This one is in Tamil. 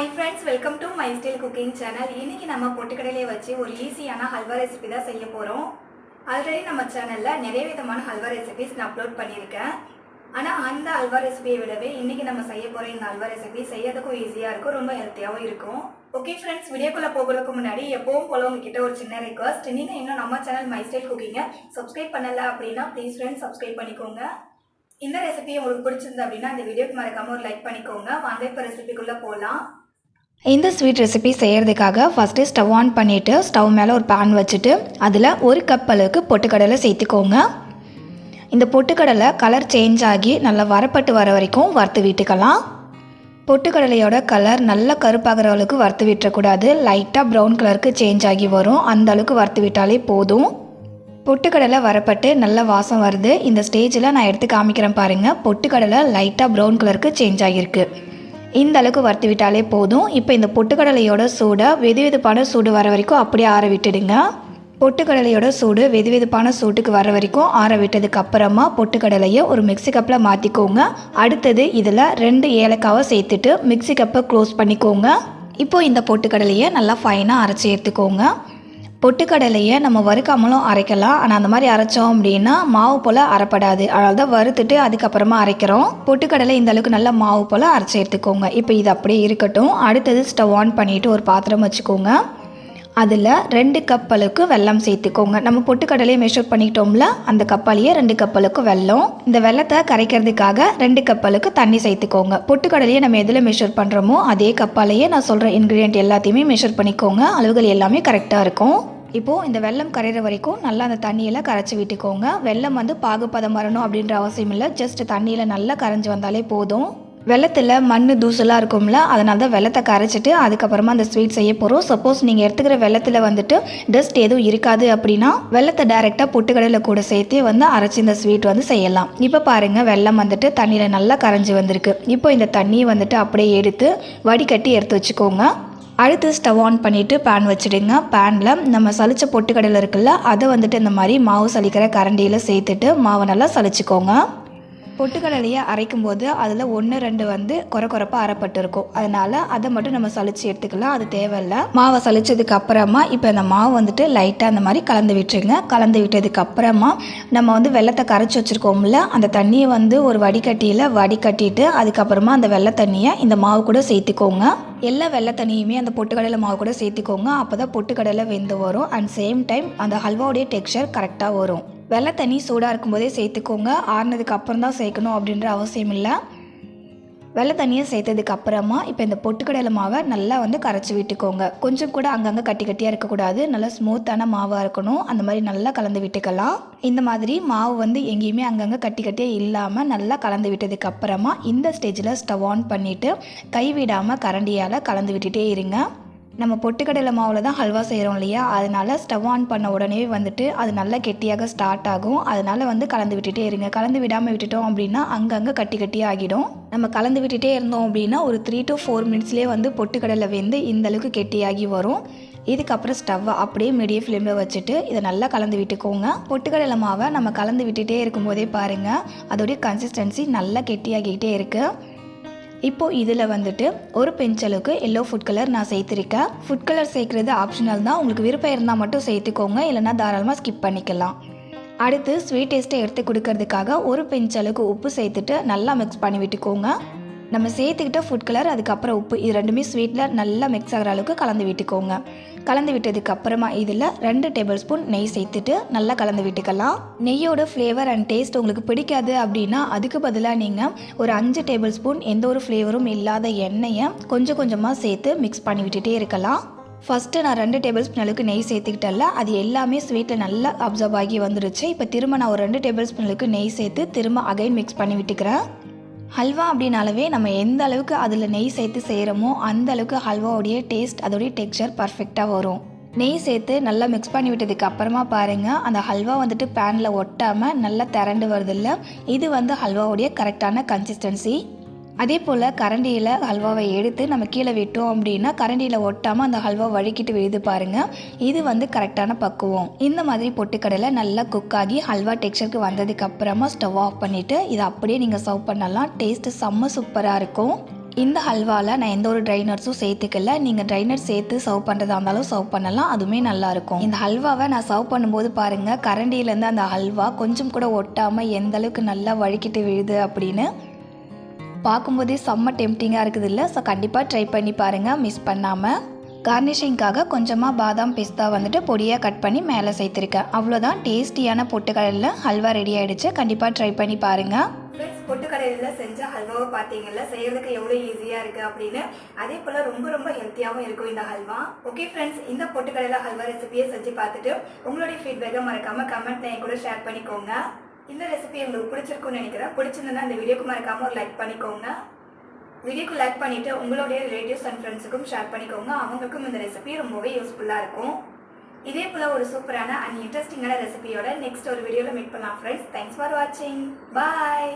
Hi friends welcome to my style cooking channel இன்னைக்கு நம்ம பொட்டுக்கடலையை வச்சு ஒரு ஈஸியான ஹல்வா ரெசிபி தான் செய்ய போகிறோம் ஆல்ரெடி நம்ம சேனலில் நிறைய விதமான ஹல்வா ரெசிபிஸ் நான் அப்லோட் பண்ணியிருக்கேன். ஆனால் அந்த ஹல்வா ரெசிபியை விடவே இன்றைக்கி நம்ம செய்ய போகிற இந்த ஹல்வா ரெசிபி செய்யறதுக்கும் ஈஸியாக இருக்கும் ரொம்ப ஹெல்த்தியாகவும் இருக்கும். ஓகே ஃப்ரெண்ட்ஸ் வீடியோக்குள்ளே போகிறதுக்கு முன்னாடி எப்பவும் போல உங்ககிட்ட ஒரு சின்ன ரெக்வஸ்ட் நீங்கள் இன்னும் நம்ம சேனல் மை ஸ்டைல் குக்கிங்கை சப்ஸ்கிரைப் பண்ணலை அப்படின்னா ப்ளீஸ் ஃப்ரெண்ட்ஸ் சப்ஸ்கிரைப் பண்ணிக்கோங்க. இந்த ரெசிபி உங்களுக்கு பிடிச்சிருந்தது அப்படின்னா இந்த வீடியோக்கு மறக்காமல் ஒரு லைக் பண்ணிக்கோங்க. வாங்க இப்போ ரெசிபிக்குள்ளே போகலாம் இந்த ஸ்வீட் ரெசிபி செய்கிறதுக்காக ஃபஸ்ட்டு ஸ்டவ் ஆன் பண்ணிவிட்டு ஸ்டவ் மேலே ஒரு பேன் வச்சுட்டு அதில் ஒரு கப் அளவுக்கு பொட்டுக்கடலை சேர்த்துக்கோங்க. இந்த பொட்டுக்கடலை கலர் சேஞ்ச் ஆகி நல்லா வரப்பட்டு வர வரைக்கும் வறுத்து விட்டுக்கலாம். பொட்டுக்கடலையோட கலர் நல்லா கருப்பாகிற அளவுக்கு வறுத்து விட்டுறக்கூடாது. லைட்டாக ப்ரௌன் கலருக்கு சேஞ்ச் ஆகி வரும். அந்த அளவுக்கு வறுத்து விட்டாலே போதும். பொட்டுக்கடலை வரப்பட்டு நல்ல வாசம் வருது. இந்த ஸ்டேஜில் நான் எடுத்து காமிக்கிறேன் பாருங்கள் பொட்டுக்கடலை லைட்டாக ப்ரௌன் கலருக்கு சேஞ்ச் ஆகியிருக்கு. இந்த அளவுக்கு வறுத்து விட்டாலே போதும். இப்போ இந்த பொட்டுக்கடலையோட சூடை வெது வெதுப்பான சூடு வர வரைக்கும் அப்படியே ஆற விட்டுடுங்க. பொட்டுக்கடலையோட சூடு வெது வெதுப்பான சூட்டுக்கு வர வரைக்கும் ஆற விட்டதுக்கு அப்புறமா பொட்டுக்கடலையை ஒரு மிக்ஸி கப்பில் மாற்றிக்கோங்க. அடுத்தது இதில் ரெண்டு ஏலக்காவை சேர்த்துட்டு மிக்ஸி கப்பை க்ளோஸ் பண்ணிக்கோங்க. இப்போ இந்த பொட்டுக்கடலையை நல்லா ஃபைனாக அரைச்சி எடுத்துக்கோங்க. பொட்டுக்கடலையை நம்ம வறுக்காமலும் அரைக்கலாம். ஆனால் அந்த மாதிரி அரைச்சோம் அப்படின்னா மாவு போல் அரைப்படாது. அதனால தான் வறுத்துட்டு அதுக்கப்புறமா அரைக்கிறோம். பொட்டுக்கடலை இந்த அளவுக்கு நல்லா மாவு போல் அரைச்சி எடுத்துக்கோங்க. இப்போ இது அப்படியே இருக்கட்டும். அடுத்தது ஸ்டவ் ஆன் பண்ணிவிட்டு ஒரு பாத்திரம் வச்சுக்கோங்க. அதில் ரெண்டு கப் அளவுக்கு வெல்லம் சேர்த்துக்கோங்க. நம்ம பொட்டுக்கடலையை மெஷர் பண்ணிக்கிட்டோம்ல அந்த கப்பாலேயே ரெண்டு கப் அளவுக்கு வெல்லம். இந்த வெள்ளத்தை கரைக்கிறதுக்காக ரெண்டு கப் அளவுக்கு தண்ணி சேர்த்துக்கோங்க. பொட்டுக்கடலையை நம்ம எதில் மெஷர் பண்ணுறோமோ அதே கப்பாலேயே நான் சொல்கிற இன்க்ரீடியன்ட் எல்லாத்தையுமே மெஷர் பண்ணிக்கோங்க. அளவுகள் எல்லாமே கரெக்டாக இருக்கும். இப்போது இந்த வெல்லம் கரையிற வரைக்கும் நல்லா அந்த தண்ணியெல்லாம் கரைச்சி விட்டுக்கோங்க. வெல்லம் வந்து பாகுபதம் வரணும் அப்படின்ற அவசியம் இல்லை. ஜஸ்ட் தண்ணியில் நல்லா கரைஞ்சி வந்தாலே போதும். வெள்ளத்தில் மண் தூசலாக இருக்கும்ல அதனால தான் வெள்ளத்தை கரைச்சிட்டு அதுக்கப்புறமா அந்த ஸ்வீட் செய்ய போகிறோம் சப்போஸ் நீங்கள் எடுத்துக்கிற வெள்ளத்தில் வந்துட்டு டஸ்ட் எதுவும் இருக்காது அப்படின்னா வெள்ளத்தை டைரெக்டாக பொட்டுக்கடலை கூட சேர்த்து வந்து அரைச்சி இந்த ஸ்வீட் வந்து செய்யலாம். இப்போ பாருங்கள் வெள்ளம் வந்துட்டு தண்ணியில் நல்லா கரைஞ்சி வந்திருக்கு. இப்போ இந்த தண்ணியை வந்துட்டு அப்படியே எடுத்து வடிகட்டி எடுத்து வச்சுக்கோங்க. அடுத்து ஸ்டவ் ஆன் பண்ணிவிட்டு பேன் வச்சுடுங்க. பேனில் நம்ம சளிச்ச பொட்டுக்கடலை இருக்குல்ல அதை வந்துட்டு இந்த மாதிரி மாவு சலிக்கிற கரண்டியில் சேர்த்துட்டு மாவை நல்லா சளிச்சிக்கோங்க. பொட்டுக்கடலையை அரைக்கும் போது அதில் ஒன்று ரெண்டு வந்து குறை குறைப்பாக அரைப்பட்டிருக்கும். அதனால் அதை மட்டும் நம்ம சளிச்சு எடுத்துக்கலாம். அது தேவையில்லை. மாவை சளிச்சதுக்கு அப்புறமா இப்போ அந்த மாவு வந்துட்டு லைட்டாக அந்த மாதிரி கலந்து விட்டுருங்க. கலந்து விட்டதுக்கு அப்புறமா நம்ம வந்து வெள்ளத்தை கரைச்சி வச்சுருக்கோம்ல அந்த தண்ணியை வந்து ஒரு வடிகட்டியில் வடிகட்டிட்டு அதுக்கப்புறமா அந்த வெள்ளை தண்ணியை இந்த மாவு கூட சேர்த்துக்கோங்க. எல்லா வெள்ளை தண்ணியுமே அந்த பொட்டுக்கடலை மாவு கூட சேர்த்துக்கோங்க. அப்போ தான் பொட்டுக்கடலை வெந்து வரும். அண்ட் சேம் டைம் அந்த ஹல்வாவுடைய டெக்ஸ்சர் கரெக்டாக வரும். வெள்ளை தண்ணி சூடாக இருக்கும்போதே சேர்த்துக்கோங்க. ஆறுனதுக்கு அப்புறம் தான் சேர்க்கணும் அப்படின்ற அவசியம் இல்லை வெள்ளை தண்ணியை சேர்த்ததுக்கு அப்புறமா இப்போ இந்த பொட்டுக்கடலை மாவை நல்லா வந்து கரைச்சி விட்டுக்கோங்க. கொஞ்சம் கூட அங்கங்கே கட்டி கட்டியாக இருக்கக்கூடாது. நல்லா ஸ்மூத்தான மாவாக இருக்கணும். அந்த மாதிரி நல்லா கலந்து விட்டுக்கலாம். இந்த மாதிரி மாவு வந்து எங்கேயுமே அங்கங்கே கட்டி கட்டியாக இல்லாமல் நல்லா கலந்து விட்டதுக்கு அப்புறமா இந்த ஸ்டேஜில் ஸ்டவ் ஆன் பண்ணிவிட்டு கைவிடாமல் கரண்டியால் கலந்து விட்டுட்டே இருங்க. நம்ம பொட்டுக்கடலை மாவில் தான் ஹல்வா செய்கிறோம் இல்லையா? அதனால ஸ்டவ் ஆன் பண்ண உடனே வந்துட்டு அது நல்லா கெட்டியாக ஸ்டார்ட் ஆகும். அதனால வந்து கலந்து விட்டுட்டே இருங்க. கலந்து விடாமல் விட்டுட்டோம் அப்படின்னா அங்கங்கே கட்டி கட்டி ஆகிடும். நம்ம கலந்து விட்டுட்டே இருந்தோம் அப்படின்னா ஒரு த்ரீ டு ஃபோர் மினிட்ஸ்லேயே வந்து பொட்டுக்கடலை வெந்து இந்தளவுக்கு கெட்டியாகி வரும். இதுக்கப்புறம் ஸ்டவ்வை அப்படியே மீடியம் ஃப்ளேமில் வச்சுட்டு இதை நல்லா கலந்து விட்டுக்கோங்க. பொட்டுக்கடலை மாவை நம்ம கலந்து விட்டுட்டே இருக்கும்போதே பாருங்கள் அதோடைய கன்சிஸ்டன்சி நல்லா கெட்டியாகிக்கிட்டே இருக்குது இப்போது இதில் வந்துட்டு ஒரு பிஞ்ச் அளவுக்கு எல்லோ ஃபுட் கலர் நான் சேர்த்துருக்கேன். ஃபுட் கலர் சேர்க்குறது ஆப்ஷனல் தான். உங்களுக்கு விருப்பம் இருந்தால் மட்டும் சேர்த்துக்கோங்க. இல்லைனா தாராளமாக ஸ்கிப் பண்ணிக்கலாம். அடுத்து ஸ்வீட் டேஸ்ட்டை எடுத்து கொடுக்கறதுக்காக ஒரு பிஞ்ச் அளவுக்கு உப்பு சேர்த்துட்டு நல்லா மிக்ஸ் பண்ணி விட்டுக்கோங்க. நம்ம சேர்த்துக்கிட்ட ஃபுட் கலர் அதுக்கப்புறம் உப்பு இது ரெண்டுமே ஸ்வீட்டில் நல்லா மிக்ஸ் ஆகிற அளவுக்கு கலந்து விட்டுக்கோங்க. கலந்து விட்டதுக்கு அப்புறமா இதில் ரெண்டு டேபிள் ஸ்பூன் நெய் சேர்த்துட்டு நல்லா கலந்து விட்டுக்கலாம். நெய்யோட ஃப்ளேவர் அண்ட் டேஸ்ட் உங்களுக்கு பிடிக்காது அப்படின்னா அதுக்கு பதிலாக நீங்கள் ஒரு அஞ்சு டேபிள் ஸ்பூன் எந்த ஒரு ஃப்ளேவரும் இல்லாத எண்ணெயை கொஞ்சம் கொஞ்சமாக சேர்த்து மிக்ஸ் பண்ணி விட்டுட்டே இருக்கலாம். ஃபஸ்ட்டு நான் ரெண்டு டேபிள் ஸ்பூன் அளவுக்கு நெய் சேர்த்துக்கிட்டல அது எல்லாமே ஸ்வீட்டில் நல்லா அப்சர்வ் ஆகி வந்துருச்சு. இப்போ திரும்ப நான் ஒரு ரெண்டு டேபிள் ஸ்பூன் அளவுக்கு நெய் சேர்த்து திரும்ப அகைன் மிக்ஸ் பண்ணி விட்டுக்கிறேன். ஹல்வா அப்படின்னாலவே நம்ம எந்த அளவுக்கு அதில் நெய் சேர்த்து செய்கிறோமோ அந்த அளவுக்கு ஹல்வாவுடைய டேஸ்ட் அதோடைய டெக்ஸ்சர் பர்ஃபெக்டாக வரும். நெய் சேர்த்து நல்லா மிக்ஸ் பண்ணி விட்டதுக்கு அப்புறமா பாருங்கள் அந்த ஹல்வா வந்துட்டு பேனில் ஒட்டாமல் நல்லா திரண்டு வருதில்ல இது வந்து ஹல்வாவுடைய கரெக்டான கன்சிஸ்டன்சி அதே போல் கரண்டியில் ஹல்வாவை எடுத்து நம்ம கீழே விட்டோம் அப்படின்னா கரண்டியில் ஒட்டாமல் அந்த ஹல்வா வழுக்கிட்டு விழுது பாருங்கள் இது வந்து கரெக்டான பக்குவம். இந்த மாதிரி பொட்டுக்கடலை நல்லா குக் ஆகி ஹல்வா டெக்ஸ்டருக்கு வந்ததுக்கு அப்புறமா ஸ்டவ் ஆஃப் பண்ணிவிட்டு இதை அப்படியே நீங்கள் சர்வ் பண்ணலாம். டேஸ்ட்டு செம்ம சூப்பராக இருக்கும். இந்த ஹல்வாவில் நான் எந்த ஒரு ட்ரைனர்ஸும் சேர்த்துக்கல. நீங்கள் ட்ரைனர் சேர்த்து சர்வ் பண்ணுறதா இருந்தாலும் சர்வ் பண்ணலாம். அதுவுமே நல்லாயிருக்கும் இந்த ஹல்வாவை நான் சர்வ் பண்ணும்போது பாருங்கள் கரண்டியிலேருந்து அந்த ஹல்வா கொஞ்சம் கூட ஒட்டாமல் எந்த அளவுக்கு நல்லா வழுக்கிட்டு விழுது அப்படின்னு பார்க்கும்போதே செம்ம டெம்டிங்காக இருக்குது இல்லை ஸோ கண்டிப்பாக ட்ரை பண்ணி பாருங்கள் மிஸ் பண்ணாமல் கார்னிஷிங்காக கொஞ்சமாக பாதாம் பிஸ்தா வந்துட்டு பொடியாக கட் பண்ணி மேலே சேர்த்துருக்கேன். அவ்வளோதான் டேஸ்டியான பொட்டுக்கடலில் ஹல்வா ரெடி ஆகிடுச்சு கண்டிப்பாக ட்ரை பண்ணி பாருங்கள் ஃப்ரெண்ட்ஸ் பொட்டுக்கடையில் செஞ்ச ஹல்வாவை பார்த்தீங்கல்ல? செய்யறதுக்கு எவ்வளோ ஈஸியாக இருக்குது அப்படின்னு. அதே போல் ரொம்ப ரொம்ப ஹெல்த்தியாகவும் இருக்கும் இந்த ஹல்வா. ஓகே ஃப்ரெண்ட்ஸ் இந்த பொட்டுக்கடையில் ஹல்வா ரெசிபியை செஞ்சு பார்த்துட்டு உங்களுடைய ஃபீட்பேக்கை மறக்காமல் கமெண்ட் என் கூட ஷேர் பண்ணிக்கோங்க. இந்த ரெசிபி உங்களுக்கு பிடிச்சிருக்குன்னு நினைக்கிறேன். பிடிச்சிருந்தா இந்த வீடியோக்கு மறக்காமல் ஒரு லைக் பண்ணிக்கோங்க. வீடியோக்கு லைக் பண்ணிவிட்டு உங்களுடைய ரிலேட்டிவ்ஸ் அண்ட் ஃப்ரெண்ட்ஸுக்கும் ஷேர் பண்ணிக்கோங்க. அவங்களுக்கும் இந்த ரெசிபி ரொம்பவே யூஸ்ஃபுல்லாக இருக்கும். இதே போல் ஒரு சூப்பரான அண்ட் இன்ட்ரெஸ்டிங்கான ரெசிபியோட நெக்ஸ்ட் ஒரு வீடியோவில் மீட் பண்ணலாம் ஃப்ரெண்ட்ஸ் தேங்க்ஸ் ஃபார் வாட்சிங் பாய்